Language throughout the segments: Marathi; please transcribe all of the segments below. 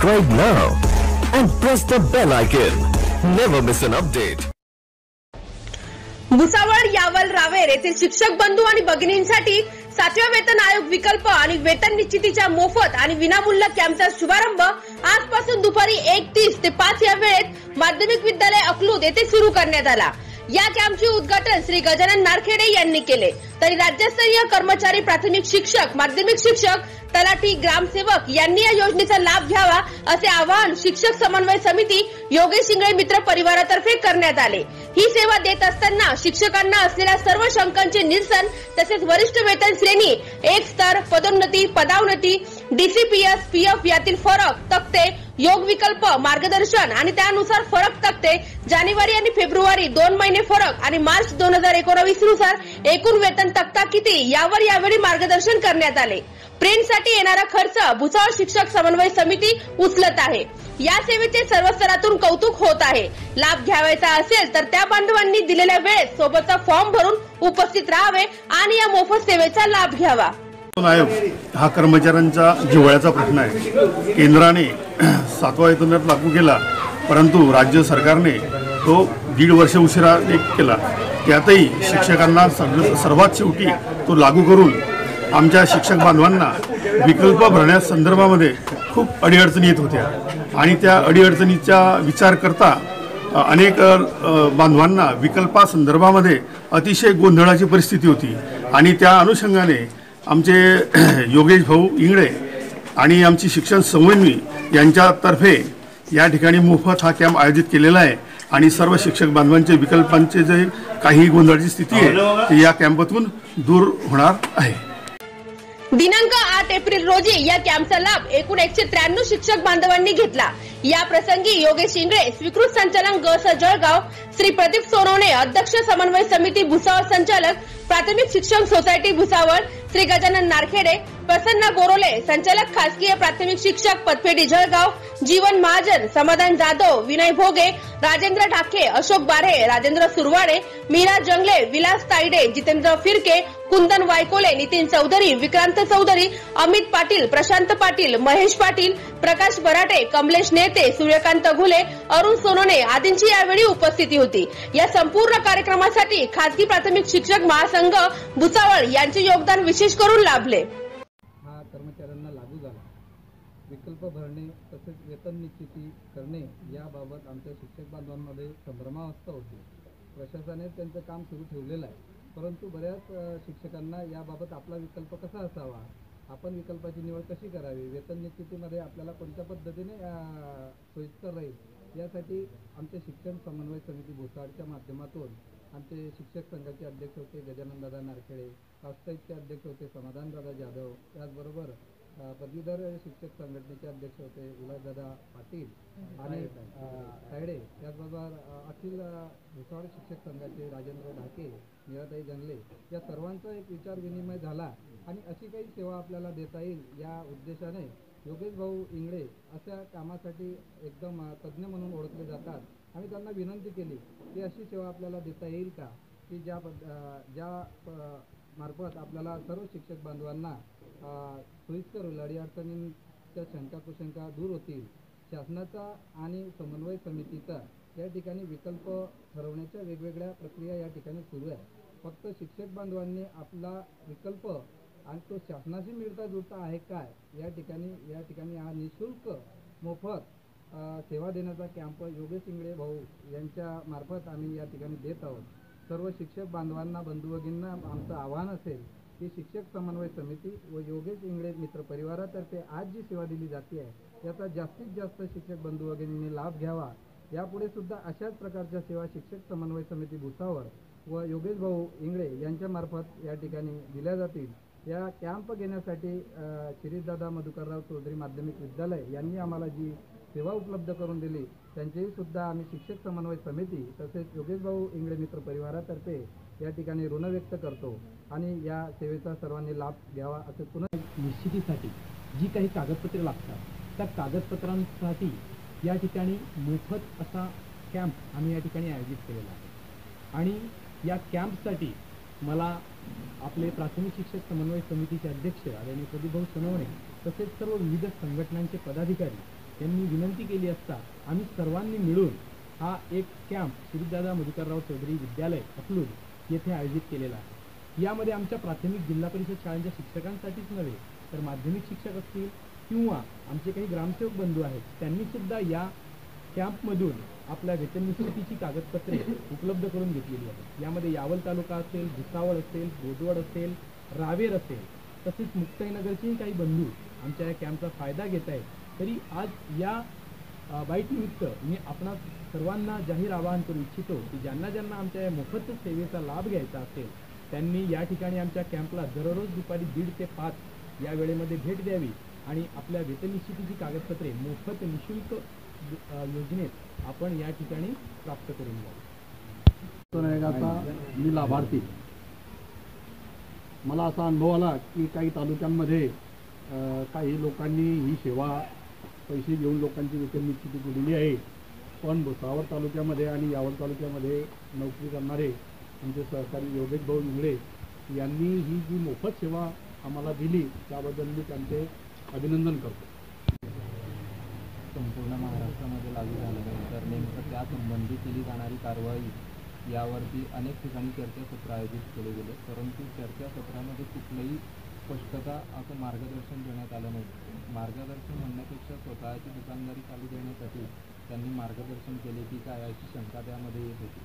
Subscribe now and press the bell icon. Never miss an update. Bhusawal Yawal Raver येथील शिक्षक बंधू आणि भगिनींसाठी सातव्या वेतन आयोग विकल्प आणि वेतन निश्चितीच्या मोफत आणि विनामूल्य कॅम्पचा शुभारंभ आजपासून दुपारी एक तीस ते पाच या वेळेत माध्यमिक विद्यालय अकलूद येथे सुरू करण्यात आला या कॅम्पचे उद्घाटन श्री गजानन नारखेडे यांनी केले. तरी राज्यस्तरीय कर्मचारी प्राथमिक शिक्षक माध्यमिक शिक्षक तलाठी ग्रामसेवक यांनी या योजनेचा लाभ घ्यावा असे आवाहन शिक्षक समन्वय समिती योगेश शिंगळे मित्र परिवारातर्फे करण्यात आले. ही सेवा देत असताना शिक्षकांना असलेल्या सर्व शंकांचे निरसन तसेच वरिष्ठ वेतन श्रेणी एक स्तर पदोन्नती पदावनती डीसीपीएस पीएफ यातील फरक तक्ते योग विकल्प मार्गदर्शन आणि त्यानुसार फरक तक्ते. जानेवारी आणि फेब्रुवारी दोन महिने फरक आणि मार्च दोन हजार एकोणावीसनुसार एकूण वेतन तक्ता किती यावर यावेळी मार्गदर्शन करण्यात आले. प्रिंटसाठी येणारा खर्च भुसावळ शिक्षक समन्वय समिती उचलत आहे. या सेवेचे सर्व स्तरातून कौतुक होत आहे. लाभ घ्यावायचा असेल तर त्या बांधवांनी दिलेल्या वेळेत सोबतचा फॉर्म भरून उपस्थित राहावे आणि या मोफत सेवेचा लाभ घ्यावा. आयोग हा कर्मचाऱ्यांचा जिव्हाळ्याचा प्रश्न आहे. केंद्राने सातवा वेतन आयोग लागू केला परंतु राज्य सरकारने तो दीड वर्ष उशिरा एक केला. त्यातही शिक्षकांना सग सर्वात शेवटी तो लागू करून आमच्या शिक्षक बांधवांना विकल्प भरण्यास संदर्भामध्ये खूप अडीअडचणी येत होत्या. आणि त्या अडीअडचणीचा विचार करता अनेक बांधवांना विकल्पासंदर्भामध्ये अतिशय गोंधळाची परिस्थिती होती. आणि त्या अनुषंगाने आमचे योगेश भाऊ इंगळे आणि आमची शिक्षण समन्वी यांच्यातर्फे या ठिकाणी मोफत हा कॅम्प आयोजित केलेला आहे. आणि सर्व शिक्षक बांधवांचे विकल्पांचे जे काही गोंधळाची स्थिती आहे ती या कॅम्पातून दूर होणार आहे. दिनांक आठ एप्रिल रोजी या कॅम्पचा लाभ एकूण एकशे त्र्याण्णव शिक्षक बांधवांनी घेतला. या प्रसंगी योगेश इंगळे स्वीकृत संचालक ग स जळगाव श्री प्रदीप सोनवणे अध्यक्ष समन्वय समिती भुसावळ संचालक प्राथमिक शिक्षण सोसायटी भुसावळ श्री गजानन नारखेडे प्रसन्न बोरोले संचालक खासगी प्राथमिक शिक्षक पतपेढी जळगाव जीवन महाजन समाधान जाधव विनय भोगे राजेंद्र ठाके अशोक बारे राजेंद्र सुरवाडे मीरा जंगले विलास तायडे जितेंद्र फिरके कुंदन वायकोले नितीन चौधरी विक्रांत चौधरी अमित पाटील प्रशांत पाटील महेश पाटील प्रकाश बराटे कमलेश नेते सूर्यकांत घुले अरुण सोनोने आदींची यावेळी उपस्थिती होती. या संपूर्ण कार्यक्रमासाठी खासगी प्राथमिक शिक्षक महासंघ भुसावळ यांचे योगदान विशेष करून लाभले. हा कर्मचाऱ्यांना लागू झाला. विकल्प भरणे तसेच वेतन निश्चिती करणे याबाबत आमच्या शिक्षक बांधवांमध्ये संभ्रमावस्था होती. प्रशासनाने त्यांचं काम सुरू ठेवलेलं आहे. परंतु बऱ्याच शिक्षकांना याबाबत आपला विकल्प कसा असावा? आपण विकल्पाची निवड कशी करावी? वेतन निश्चितीमध्ये आपल्याला कोणत्या पद्धतीने सोयीस्कर राहील? यासाठी आमचे शिक्षण समन्वय समिती भुसाडच्या माध्यमातून आमचे शिक्षक संघाचे अध्यक्ष होते गजाननदादा नारखेडे वास्तविकचे अध्यक्ष होते समाधानदादा जाधव त्याचबरोबर पदवीधर शिक्षक संघटनेचे अध्यक्ष होते विलासदादा पाटील आणि तायडे त्याचबरोबर अखिल अ, भुसावळ शिक्षक संघाचे राजेंद्र ढाके मीराताई जंगले या सर्वांचा एक विचार विनिमय झाला आणि अशी काही सेवा आपल्याला देता येईल या उद्देशाने योगेश भाऊ इंगळे अशा कामासाठी एकदम तज्ज्ञ म्हणून ओळखले जातात. आम्ही त्यांना विनंती केली की अशी सेवा आपल्याला देता येईल का? की ज्या पद- ज्या मार्फत आपल्याला सर्व शिक्षक बांधवांना सोयीस्कर होईल अडीअडचणींच्या शंका कुशंका दूर होतील शासनाचा आणि समन्वय समितीचा या ठिकाणी विकल्प ठरवण्याच्या वेगवेगळ्या प्रक्रिया या ठिकाणी सुरू आहे फक्त शिक्षक बांधवांनी आपला विकल्प आणि तो शासनाशी मिळता जुळता आहे काय या ठिकाणी या ठिकाणी हा निशुल्क मोफत सेवा देण्याचा कॅम्प योगेश इंगळे भाऊ यांच्या मार्फत आम्ही या ठिकाणी देत आहोत. सर्व शिक्षक बांधवांना बंधू भगिनींना आमचं आव्हान असेल की शिक्षक समन्वय समिती व योगेश इंगळे मित्र परिवारातर्फे आज जी सेवा दिली जाते आहे याचा जास्तीत जास्त शिक्षक बंधू भगिनींनी लाभ घ्यावा. यापुढे सुद्धा अशाच प्रकारच्या सेवा शिक्षक समन्वय समिती भुसावळ व योगेश भाऊ इंगळे यांच्या मार्फत या ठिकाणी दिल्या जातील. या कॅम्प घेण्यासाठी शिरीषदादा मधुकरराव चौधरी माध्यमिक विद्यालय यांनी आम्हाला जी सेवा उपलब्ध करून दिली. त्यांचेही सुद्धा आम्ही शिक्षक समन्वय समिती तसेच योगेश भाऊ इंगळे मित्र परिवारातर्फे या ठिकाणी ऋण व्यक्त करतो आणि या सेवेचा सर्वांनी लाभ घ्यावा असे पुन्हा निश्चितीसाठी जी काही कागदपत्रे लागतात त्या कागदपत्रांसाठी या ठिकाणी मोफत असा कॅम्प आम्ही या ठिकाणी आयोजित केलेला आहे. आणि या कॅम्पसाठी मला आपले प्राथमिक शिक्षक समन्वय समितीचे अध्यक्ष आदरणीय प्रदीपभाऊ सोनवणे तसेच सर्व विविध संघटनांचे पदाधिकारी यांनी विनंती केली असता आम्ही सर्वांनी मिळून हा एक कॅम्प श्रीदादा मधुकरराव चौधरी विद्यालय अकलूज येथे आयोजित केलेला आहे. यामध्ये आमच्या प्राथमिक जिल्हा परिषद शाळांच्या शिक्षकांसाठीच नव्हे तर माध्यमिक शिक्षक असतील किंवा आमचे काही ग्रामसेवक बंधू आहेत त्यांनी सुद्धा या कॅम्पमधून आपल्या वेतन निश्चितीची कागदपत्रे उपलब्ध करून घेतलेली आहेत. यामध्ये यावल तालुका असेल भुसावळ असेल बोदवड असेल रावेर असेल तसेच मुक्ताईनगरचेही काही बंधू आमच्या या कॅम्पचा फायदा घेत आहेत. तरी आज या बाईटनिमित्त मी आपणा सर्वांना जाहीर आवाहन करू इच्छितो की ज्यांना ज्यांना आमच्या या मोफत सेवेचा लाभ घ्यायचा असेल त्यांनी या ठिकाणी आमच्या कॅम्पला दररोज दुपारी दीड ते पाच या वेळेमध्ये भेट द्यावी आणि आपल्या वेतननिश्चितीची कागदपत्रे मोफत निशुल्क योजनेत आपण या ठिकाणी प्राप्त करून घ्यावी. मी लाभार्थी. मला असा अनुभव आला की काही तालुक्यांमध्ये काही लोकांनी ही सेवा पैसे घेऊन लोकांची वेतन निश्चिती केलेली आहे. पण भुसावळ तालुक्यामध्ये आणि यावल तालुक्यामध्ये नोकरी करणारे आमचे सहकारी योगेश भाऊ इंगळे यांनी ही जी मोफत सेवा आम्हाला दिली त्याबद्दल मी त्यांचे अभिनंदन करतो. संपूर्ण महाराष्ट्रामध्ये लागू झाल्यानंतर नेमकं त्या संबंधी केली जाणारी कारवाई यावरती अनेक ठिकाणी चर्चासत्र आयोजित केले गेले परंतु चर्चासत्रामध्ये कुठलंही स्पष्टता असं मार्गदर्शन देण्यात आलं नाही. मार्गदर्शन म्हणण्यापेक्षा स्वतःची दुकानदारी चालू देण्यासाठी त्यांनी मार्गदर्शन केले की काय अशी शंका त्यामध्ये येत होती.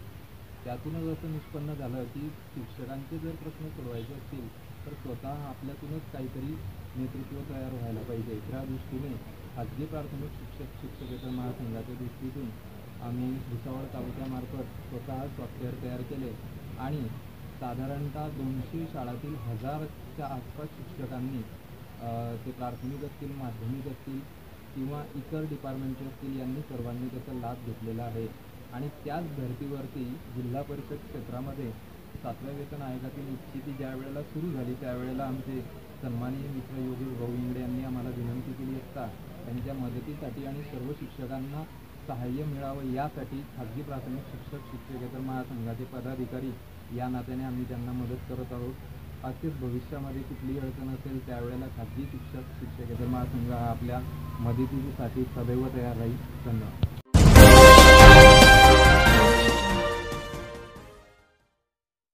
त्यातूनच असं निष्पन्न झालं की शिक्षकांचे जर प्रश्न सोडवायचे असतील तर स्वतः आपल्यातूनच काहीतरी नेतृत्व तयार व्हायला पाहिजे. त्या दृष्टीने खाजगी प्राथमिक शिक्षक शिक्षकेतर महासंघाच्या दृष्टीतून आम्ही भुसावळ तालुक्यामार्फत स्वतः सॉफ्टवेअर तयार केले आणि साधारणतः दोनशे शाळातील हजारच्या आसपास शिक्षकांनी ते प्राथमिक असतील माध्यमिक असतील किंवा इतर डिपार्टमेंटचे असतील यांनी सर्वांनी त्याचा लाभ घेतलेला आहे. आणि त्याच धर्तीवरती जिल्हा परिषद क्षेत्रामध्ये सातव्या वेतन आयोगातील निश्चिती ज्या वेळेला सुरू झाली त्यावेळेला आमचे सन्माननीय मित्र योगेश भाऊ इंगडे यांनी आम्हाला विनंती केली असता त्यांच्या मदतीसाठी आणि सर्व शिक्षकांना सहाय्य मिळावं यासाठी खाजगी प्राथमिक शिक्षक शिक्षकेतर महासंघाचे पदाधिकारी या नात्याने आम्ही त्यांना मदत करत आहोत. असेच भविष्यामध्ये कुठलीही अडचण असेल त्यावेळेला खाजगी शिक्षक शिक्षकेतर महासंघ हा आपल्या मदतीसाठी सदैव तयार राहील. धन्यवाद.